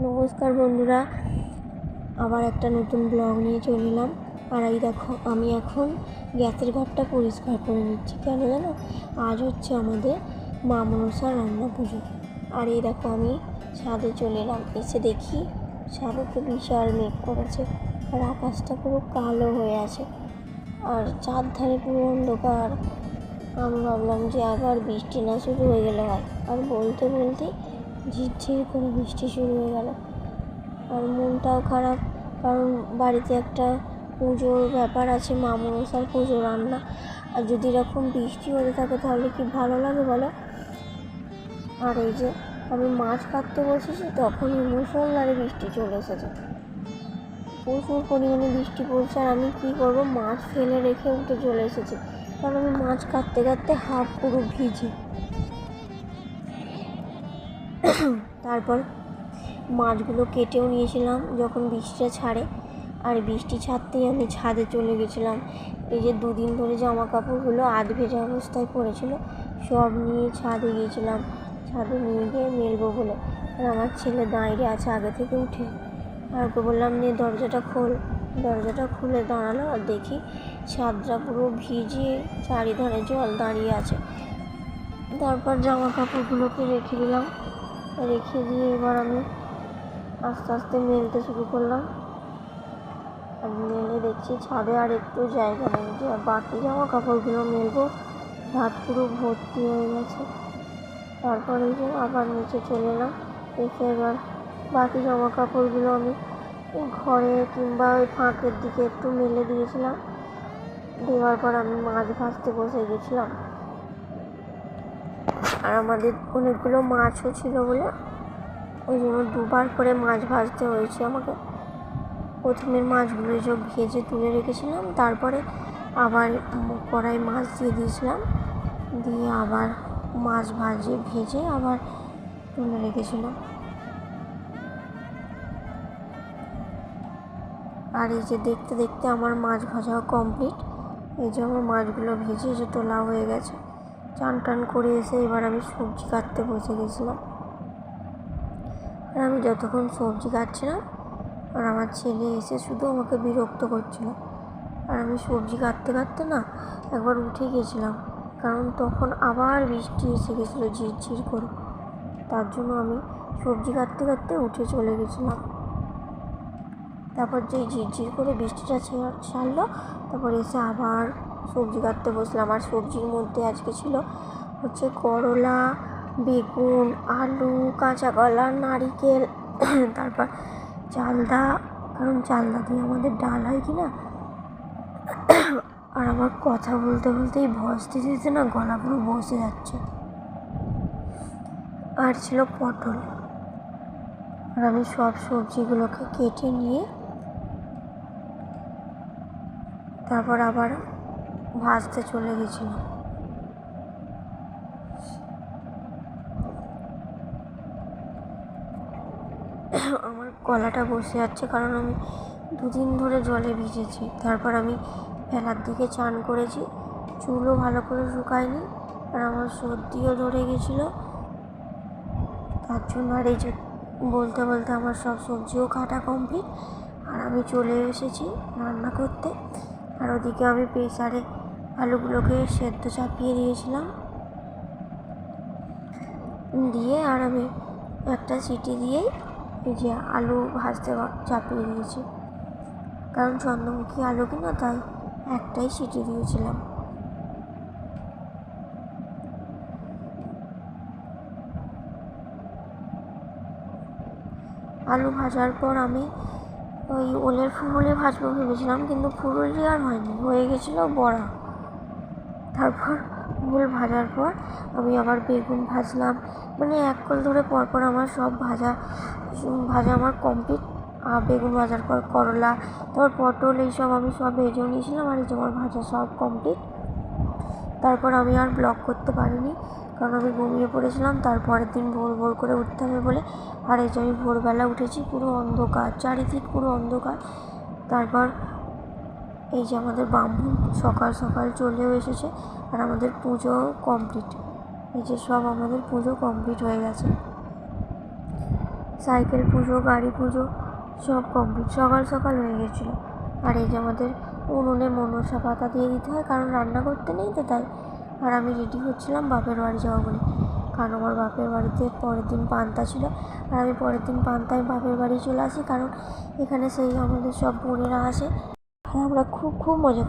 নমস্কার বন্ধুরা, আবার একটা নতুন ব্লগ নিয়ে চলে এলাম। আর এই দেখো, আমি এখন গ্যাসের ঘরটা পরিষ্কার করে নিচ্ছি। কেন জানো? আজ হচ্ছে আমাদের মা মনসার রান্না পুজো। আর এই দেখো, আমি ছাদে চলে এলাম। এসে দেখি ছাদে তো বিশাল মেঘ করেছে আর আকাশটা পুরো কালো হয়ে আছে। আর চার ধারে পুরো অন্ধকার। আমি ভাবলাম যে আবার বৃষ্টি না শুরু হয়ে গেলে হয়। আর বলতে বলতেই ঝিরঝির করে বৃষ্টি শুরু হয়ে গেল। আর মনটাও খারাপ, কারণ বাড়িতে একটা পুজোর ব্যাপার আছে মা পুজো রান্না। আর যদি এরকম বৃষ্টি হতে থাকে, তাহলে কি ভালো লাগে বলো? আর এই যে আমি মাছ কাটতে বসেছি, তখনই মুসলধারে বৃষ্টি চলে এসেছে। প্রচুর পরিমাণে বৃষ্টি পড়ছে, আর আমি কী করব? মাছ ফেলে রেখে উঠে চলে এসেছি। কারণ আমি মাছ কাটতে কাটতে হাফ পুরো ভিজে। তারপর মাছগুলো কেটেও নিয়েছিলাম যখন বৃষ্টিটা ছাড়ে। আর বৃষ্টি ছাড়তেই আমি ছাদে চলে গেছিলাম। এই যে দুদিন ধরে জামা কাপড়গুলো আধ ভেজা অবস্থায় পড়েছিল, সব নিয়ে ছাদে গিয়েছিলাম। ছাদে নিয়ে গিয়ে মেলবো বলে। আর আমার ছেলে দাঁড়িয়ে আছে আগে থেকে উঠে। আর ওকে বললাম নিয়ে দরজাটা খোল। দরজাটা খুলে দাঁড়াল আর দেখি ছাদটা পুরো ভিজে চারিধারে জল দাঁড়িয়ে আছে। তারপর জামা কাপড়গুলোকে রেখে দিলাম। রেখে দিয়ে এবার আমি আস্তে আস্তে মেলতে শুরু করলাম। আর মেলে দেখছি ছাদে আর একটু জায়গা নেই যে বাকি জামা কাপড়গুলো মেলবো। ছাদ পুরো ভর্তি হয়ে গেছে। তারপরে যে আবার নিচে চলে এলাম। এসে এবার বাকি জামা কাপড়গুলো আমি ঘরে কিংবা ওই ফাঁকের দিকে একটু মেলে দিয়েছিলাম। দেওয়ার পর আমি মাছ ভাজতে বসে গেছিলাম। আর আমাদের অনেকগুলো মাছও ছিল বলে ওই জন্য দুবার করে মাছ ভাজতে হয়েছে আমাকে। প্রথমের মাছগুলো যে ভেজে তুলে রেখেছিলাম, তারপরে আবার কড়াই মাছ দিয়ে দিয়েছিলাম। দিয়ে আবার মাছ ভাজে, ভেজে আবার তুলে রেখেছিলাম। আর এই যে দেখতে দেখতে আমার মাছ ভাজাও কমপ্লিট। এই যে আমার মাছগুলো ভেজে যে তোলা হয়ে গেছে। চান টান করে এসে এবার আমি সবজি কাটতে বসে গেছিলাম। আর আমি যতক্ষণ সবজি কাটছিলাম আর আমার ছেলে এসে শুধু আমাকে বিরক্ত করছিল। আর আমি সবজি কাটতে কাটতে না একবার উঠে গেছিলাম, কারণ তখন আবার বৃষ্টি এসে গেছিল ঝিরঝির করে। তার জন্য আমি সবজি কাটতে কাটতে উঠে চলে গেছিলাম। তারপর যেই ঝিরঝির করে বৃষ্টিটা ছাড়লো, তারপর এসে আবার সবজি কাটতে বসলাম। আর সবজির মধ্যে আজকে ছিল হচ্ছে করলা, বেগুন, আলু, কাঁচা কলা, নারিকেল, তারপর চালদা। কারণ চালদা দিয়ে আমাদের ডাল হয় কি না? আর আমার কথা বলতে বলতেই ভয়েস দিতে না, গলা পুরো বসে যাচ্ছে। আর ছিল পটল। আর আমি সব সবজিগুলোকে কেটে নিয়ে তারপর আবার ভাজতে চলে গেছিলাম আমার গলাটা বসে যাচ্ছে কারণ আমি দুদিন ধরে জলে ভিজেছি। তারপর আমি বেলার দিকে চান করেছি, চুলও ভালো করে শুকায়নি আর আমার সর্দিও ধরে গেছিল। তার জন্য আর এই যে বলতে বলতে আমার সব সবজিও কাটা কমপ্লিট আর আমি চলে এসেছি রান্না করতে। আর ওদিকে আমি প্রেসারে আলুগুলোকে সেদ্ধ চাপিয়ে দিয়েছিলাম। দিয়ে আর আমি একটা সিটি দিয়েই যে আলু ভাজতে চাপিয়ে দিয়েছি। কারণ চন্দ্রমুখী আলু কিনা, তাই একটাই সিটি দিয়েছিলাম। আলু ভাজার পর আমি ওই ওলের ফুলুলি ভাজবো ভেবেছিলাম, কিন্তু ফুলুলি আর হয়নি। হয়ে গেছিল বড়া। তারপর ফুল ভাজার পর আমি আবার বেগুন ভাজলাম। মানে এক কল ধরে পরপর আমার সব ভাজা ভাজা আমার কমপ্লিট বেগুন ভাজার পর করলা, তারপর পটল এইসব আমি সব ভেজেও নিয়েছিলাম আর এই যে আমার ভাজা সব কমপ্লিট তারপর আমি আর ব্লগ করতে পারিনি কারণ আমি ঘুমিয়ে পড়েছিলাম। তারপরের দিন ভোর ভোর করে উঠতে হবে বলে। আর এই যে আমি ভোরবেলা উঠেছি পুরো অন্ধকার, চারিদিক পুরো অন্ধকার। তারপর এই যে আমাদের ব্রাহ্মণ সকাল সকাল চলেও এসেছে আর আমাদের পুজো কমপ্লিট এই যে সব আমাদের পুজো কমপ্লিট হয়ে গেছে। সাইকেল পুজো, গাড়ি পুজো সব কমপ্লিট সকাল সকাল হয়ে গেছিল। আর এই যে আমাদের উনুনে মনসা পাতা দিয়ে দিতে হয়, কারণ রান্না করতে নেই তো তাই। আর আমি রেডি হচ্ছিলাম বাপের বাড়ি যাব বলে। কারণ আমার বাপের বাড়িতে পরের দিন পান্তা ছিল। আর আমি পরের দিন পান্তায় বাপের বাড়ি চলে আসি, কারণ এখানে সেই আমাদের সব বোনেরা আসে। আমরা খুব খুব মজা